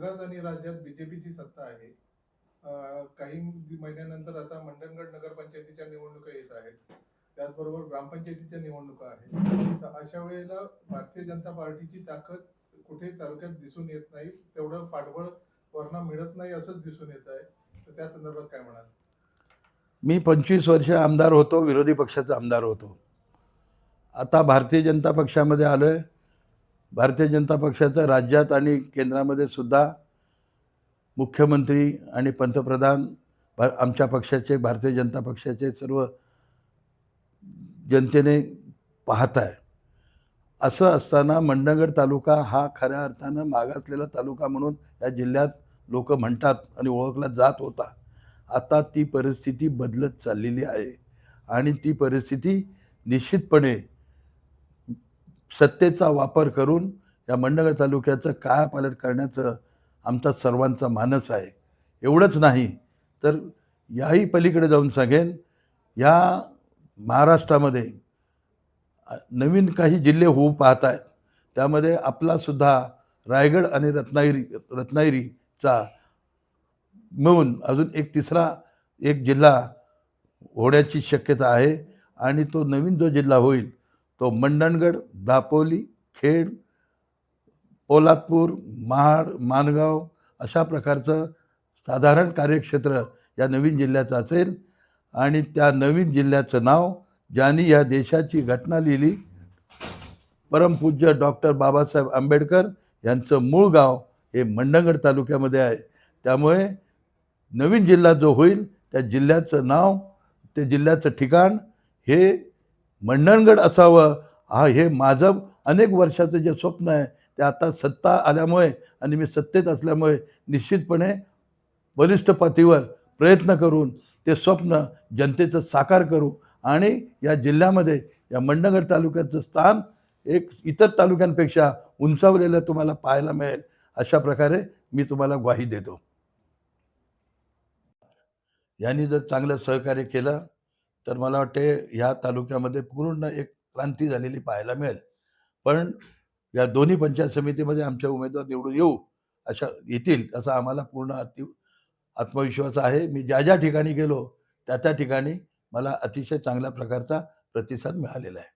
केंद्रात आणि राज्यात बीजेपीची सत्ता आहे. काही महिन्यानंतर आता मंडणगड नगरपंचायतीच्या निवडणुका येत आहेत. त्याचबरोबर ग्रामपंचायतीच्या निवडणुका आहेत. तर अशा वेळेला भारतीय जनता पार्टीची ताकद कुठे तालुक्यात दिसून येत नाही तेवढं पाठबळ वरना मिळत नाही असंच दिसून येत आहे. तर त्या संदर्भात काय म्हणाल? मी पंचवीस वर्ष आमदार होतो विरोधी पक्षाचा आमदार होतो. आता भारतीय जनता पक्षामध्ये आलो आहे भारतीय जनता पक्षाचं राज्यात आणि केंद्रामध्ये सुद्धा मुख्यमंत्री आणि पंतप्रधान भा आमच्या पक्षाचे भारतीय जनता पक्षाचे सर्व जनतेने पाहत आहे असं असताना मंडणगड तालुका हा खऱ्या अर्थानं मागासलेला तालुका म्हणून या जिल्ह्यात लोक म्हणतात आणि ओळखला जात होता. आता ती परिस्थिती बदलत चाललेली आहे आणि ती परिस्थिती निश्चितपणे सत्तेचा वापर करून या मंडळ तालुक्याचं कायापालट करण्याचं आमचा सर्वांचा मानस आहे. एवढंच नाही तर याही पलीकडे जाऊन सांगेन या महाराष्ट्रामध्ये नवीन काही जिल्हे होऊ पाहत आहेत त्यामध्ये आपलासुद्धा रायगड आणि रत्नागिरी रत्नागिरीचा मिळून अजून एक तिसरा एक जिल्हा होण्याची शक्यता आहे आणि तो नवीन जो जिल्हा होईल तो मंडणगड दापोली खेड पोलादपूर महाड माणगाव अशा प्रकारचं साधारण कार्यक्षेत्र या नवीन जिल्ह्याचं असेल. आणि त्या नवीन जिल्ह्याचं नाव ज्यांनी या देशाची घटना लिहिली परमपूज्य डॉक्टर बाबासाहेब आंबेडकर यांचं मूळ गाव हे मंडणगड तालुक्यामध्ये आहे. त्यामुळे नवीन जिल्हा जो होईल त्या जिल्ह्याचं नाव ते जिल्ह्याचं ठिकाण हे मंडणगड असावं. हा हे माझं अनेक वर्षाचं जे स्वप्न आहे ते आता सत्ता आल्यामुळे आणि मी सत्तेत असल्यामुळे निश्चितपणे बलिष्ठ पातळीवर प्रयत्न करून ते स्वप्न जनतेचं साकार करू आणि या जिल्ह्यामध्ये या मंडणगड तालुक्याचं स्थान एक इतर तालुक्यांपेक्षा उंचावलेलं तुम्हाला पाहायला मिळेल. अशा प्रकारे मी तुम्हाला ग्वाही देतो. यांनी जर चांगलं सहकार्य केलं तर मला वाटते ह्या तालुक्यामध्ये पूर्ण एक क्रांती झालेली पाहायला मिळेल. पण या दोन्ही पंचायत समितीमध्ये आमच्या उमेदवार निवडून येऊ अशा येतील असा आम्हाला पूर्ण अति आत्मविश्वास आहे. मी ज्या ज्या ठिकाणी गेलो त्या त्या ठिकाणी मला अतिशय चांगल्या प्रकारचा प्रतिसाद मिळालेला आहे.